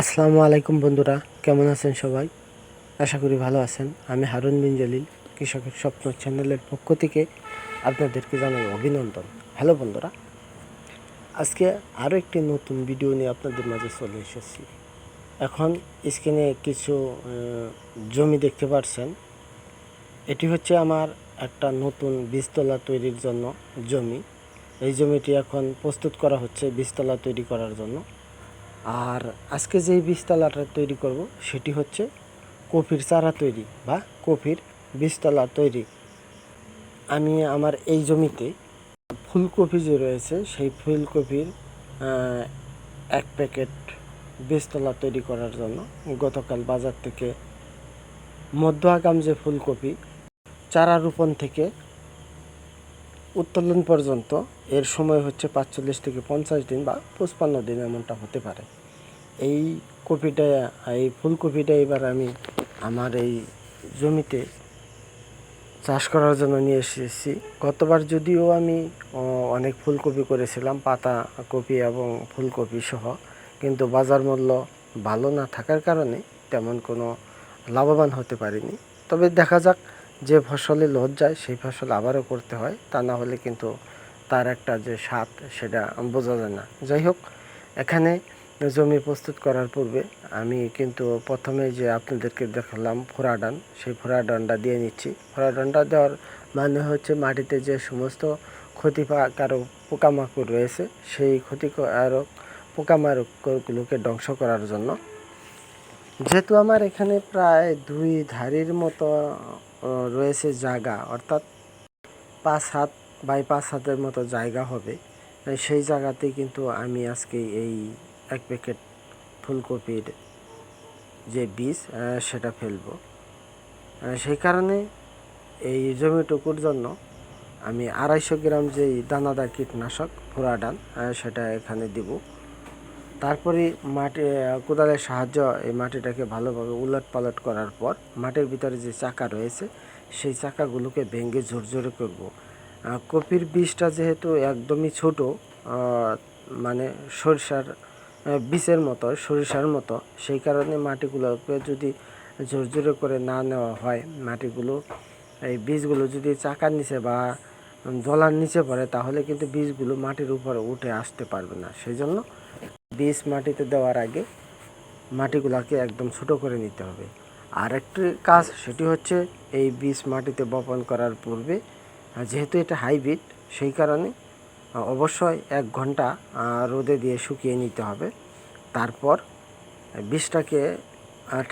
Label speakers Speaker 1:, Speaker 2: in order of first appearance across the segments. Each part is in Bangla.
Speaker 1: আসসালামু আলাইকুম বন্ধুরা, কেমন আছেন সবাই? আশা করি ভালো আছেন। আমি হারুন বিন জলিল, কৃষকের স্বপ্ন চ্যানেলের পক্ষ থেকে আপনাদেরকে জানাই অভিনন্দন। হ্যালো বন্ধুরা, আজকে আরও একটি নতুন ভিডিও নিয়ে আপনাদের মাঝে চলে এসেছি। এখন স্ক্রিনে কিছু জমি দেখতে পাচ্ছেন এটি হচ্ছে আমার একটা নতুন বীজতলা তৈরির জন্য জমি। এই জমিটি এখন প্রস্তুত করা হচ্ছে বীজতলা তৈরি করার জন্য। আর আজকে যেই বীজতলাটা তৈরি করব, সেটি হচ্ছে কপির চারা তৈরি বা কপির বীজতলা তৈরি। আমি আমার এই জমিতে ফুলকপি যে রয়েছে, সেই ফুলকপির এক প্যাকেট বীজতলা তৈরি করার জন্য গতকাল বাজার থেকে মধ্য আগাম যে ফুলকপি, চারা রোপণ থেকে উত্তোলন পর্যন্ত এর সময় হচ্ছে পাঁচচল্লিশ থেকে পঞ্চাশ দিন বা পঁচপান্ন দিন এমনটা হতে পারে। এই কপিটা, এই ফুলকপিটা এবার আমি আমার এই জমিতে চাষ করার জন্য নিয়ে এসেছি। গতবার যদিও আমি অনেক ফুলকপি করেছিলাম, পাতা কপি এবং ফুলকপি সহ, কিন্তু বাজার মূল্য ভালো না থাকার কারণে তেমন কোনো লাভবান হতে পারিনি। তবে দেখা যাক যে ফসলে লোড যায়, সেই ফসল আবারও করতে হয়। তা না হলে কিন্তু তার একটা যে স্বাদ, সেটা বোঝা যায় না। যাই হোক, এখানে জমি প্রস্তুত করার পূর্বে আমি কিন্তু প্রথমে যে আপনাদেরকে দেখালাম ফোরাডান সেই ফোরাডানটা দিয়ে নিচ্ছি। ফোরাডানটা দেওয়ার মানে হচ্ছে মাটিতে যে সমস্ত ক্ষতিকারক পোকামাকড় রয়েছে, সেই ক্ষতিকারক পোকামাকড়গুলোকে ধ্বংস করার জন্য যেহেতু আমার এখানে প্রায় দুই ধারির মতো রয়েছে জায়গা, অর্থাৎ পাঁচ হাত বাই পাঁচ হাতের মতো জায়গা হবে সেই জায়গাতেই কিন্তু আমি আজকে এই এক প্যাকেট ফুলকপির যে বীজ সেটা ফেলব। সেই কারণে এই জমিটুকুর জন্য আমি আড়াইশো গ্রাম যেই দানাদার কীটনাশক ফোরাডান সেটা এখানে দিব। তারপরে মাটি কোদালের সাহায্য এই মাটিটাকে ভালোভাবে উলট পালট করার পর মাটির ভিতরে যে চাকা রয়েছে, সেই চাকাগুলোকে ভেঙে ঝরঝরে করব। কপির বীজটা যেহেতু একদমই ছোট মানে সরিষার বীজের মতো, সরিষার মতো, সেই কারণে মাটিগুলোকে যদি ঝরঝরে করে না নেওয়া হয়, মাটিগুলো, এই বীজগুলো যদি চাকার নিচে বা জলার নিচে পড়ে, তাহলে কিন্তু বীজগুলো মাটির উপরে উঠে আসতে পারবে না। সেই জন্য বীজ মাটিতে দেওয়ার আগে মাটিগুলোকে একদম ছোট করে নিতে হবে। আর একটি কাজ সেটি হচ্ছে এই বীজ মাটিতে বপন করার পূর্বে যেহেতু এটা হাইব্রিড, সেই কারণে অবশ্যই এক ঘণ্টা রোদে দিয়ে শুকিয়ে নিতে হবে। তারপর বীজটাকে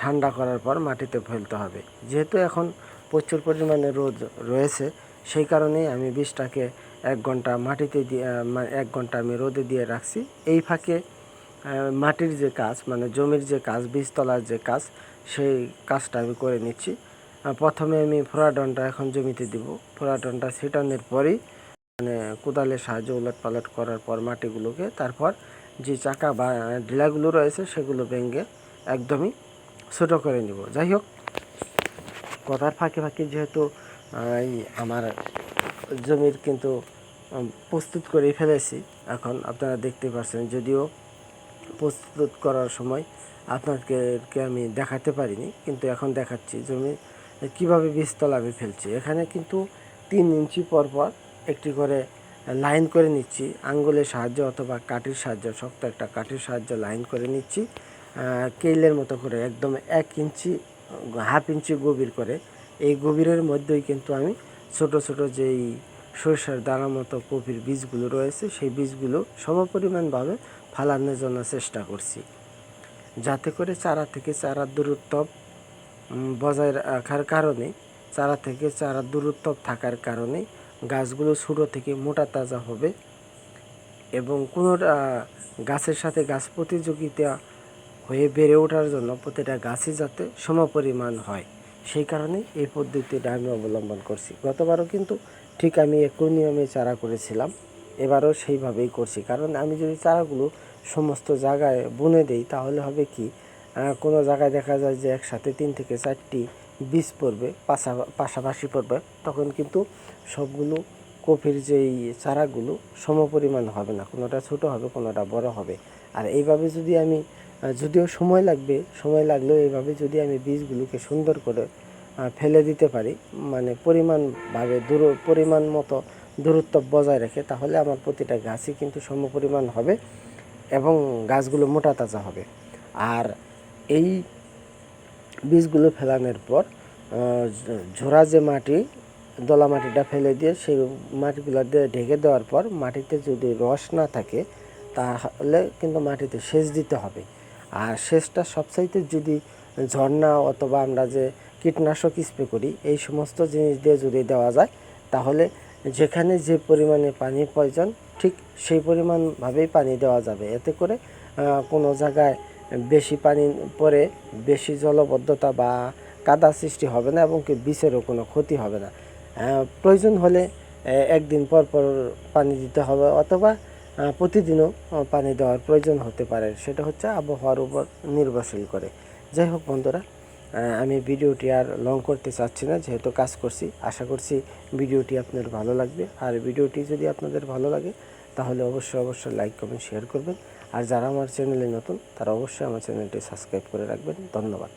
Speaker 1: ঠান্ডা করার পর মাটিতে ফেলতে হবে। যেহেতু এখন প্রচুর পরিমাণে রোদ রয়েছে, সেই কারণেই আমি বীজটাকে এক ঘণ্টা মাটিতে দিয়ে এক ঘণ্টা আমি রোদে দিয়ে রাখছি। এই ফাঁকে মাটির যে কাজ মানে জমির যে কাজ, বীজতলার যে কাজ, সেই কাজটা আমি করে নিচ্ছি। প্রথমে আমি ফোরাডনটা এখন জমিতে দিব। ফোরাডনটা ছিটানোর পরেই মানে কোদালের সাহায্যে উলট পালট করার পর মাটিগুলোকে, তারপর যে চাকা বা ঢিলাগুলো রয়েছে, সেগুলো ভেঙে একদমই ছোটো করে নিব। যাই হোক, কথার ফাঁকে ফাঁকে যেহেতু আমার জমির কিন্তু প্রস্তুত করে ফেলেছি, এখন আপনারা দেখতে পাচ্ছেন যদিও প্রস্তুত করার সময় আপনাদেরকে আমি দেখাতে পারিনি, কিন্তু এখন দেখাচ্ছি জমি কীভাবে বীজতলা আমি ফেলছি। এখানে কিন্তু তিন ইঞ্চি পর পর একটি করে লাইন করে নিচ্ছি আঙ্গুলের সাহায্যে অথবা কাঠির সাহায্যে, শক্ত একটা কাঠির সাহায্যে লাইন করে নিচ্ছি কেইলের মতো করে, একদম এক ইঞ্চি, হাফ ইঞ্চি গভীর করে। এই গভীরের মধ্যেই কিন্তু আমি ছোট ছোট যেই সরিষার দানার মতো কপির বীজগুলো রয়েছে, সেই বীজগুলো সমপরিমাণভাবে ফালানোর জন্য চেষ্টা করছি। যাতে করে চারা থেকে চারার দূরত্ব বজায় রাখার কারণে, চারা থেকে চারার দূরত্ব থাকার কারণে গাছগুলো ছোটো থেকে মোটা তাজা হবে এবং কোনো গাছের সাথে গাছ প্রতিযোগিতা হয়ে বেড়ে ওঠার জন্য প্রতিটা গাছই যাতে সমপরিমাণ হয়। সেই কারণে এই পদ্ধতিটা আমি অবলম্বন করছি। গতবারও কিন্তু ঠিক আমি একই নিয়মে চারা করেছিলাম। এবারও সেইভাবেই করছি। কারণ আমি যদি চারাগুলো সমস্ত জায়গায় বুনে দেই, তাহলে হবে কি কোনো জায়গায় দেখা যায় যে একসাথে তিন থেকে চারটি বীজ পড়বে, পাশা, পাশাপাশি পড়বে, তখন কিন্তু সবগুলো কপির যেই চারাগুলো সমপরিমাণ হবে না, কোনোটা ছোট হবে, কোনোটা বড় হবে। আর এইভাবে যদি আমি যদিও সময় লাগবে, সময় লাগলেও এইভাবে যদি আমি বীজগুলোকে সুন্দর করে ফেলে দিতে পারি মানে পরিমাণভাবে দূর, পরিমাণ মতো দূরত্ব বজায় রেখে, তাহলে আমার প্রতিটা গাছই কিন্তু সমপরিমাণ হবে। এবং গাছগুলো মোটা তাজা হবে। আর এই বীজগুলো ফেলানোর পর ঝোড়া যে মাটি, দলা মাটিটা ফেলে দিয়ে সেই মাটিগুলো দিয়ে ঢেকে দেওয়ার পর মাটিতে যদি রস না থাকে, তাহলে কিন্তু মাটিতে সেচ দিতে হবে। আর সেচটা সবচাইতে যদি ঝর্ণা অথবা আমরা যে কীটনাশক স্প্রে করি, এই সমস্ত জিনিস দিয়ে যদি দেওয়া যায়, তাহলে যেখানে যে পরিমাণে পানি প্রয়োজন, ঠিক সেই পরিমাণভাবেই পানি দেওয়া যাবে। এতে করে কোনো জায়গায় বেশি পানি পরে বেশি জলবদ্ধতা বা কাদা সৃষ্টি হবে না এবং কি বিষেরও কোনো ক্ষতি হবে না। প্রয়োজন হলে একদিন পর পর পানি দিতে হবে অথবা প্রতিদিনও পানি দেওয়ার প্রয়োজন হতে পারে। সেটা হচ্ছে আবহাওয়ার উপর নির্ভরশীল করে। যাই হোক বন্ধুরা আমি ভিডিওটি আর লং করতে চাচ্ছি না, যেহেতু কাজ করছি, আশা করছি ভিডিওটি আপনার ভালো লাগবে। আর ভিডিওটি যদি আপনাদের ভালো লাগে, তাহলে অবশ্যই অবশ্যই লাইক কমেন্ট শেয়ার করবেন। আর যারা আমার চ্যানেলে নতুন, তারা অবশ্যই আমার চ্যানেলটি সাবস্ক্রাইব করে রাখবেন। ধন্যবাদ।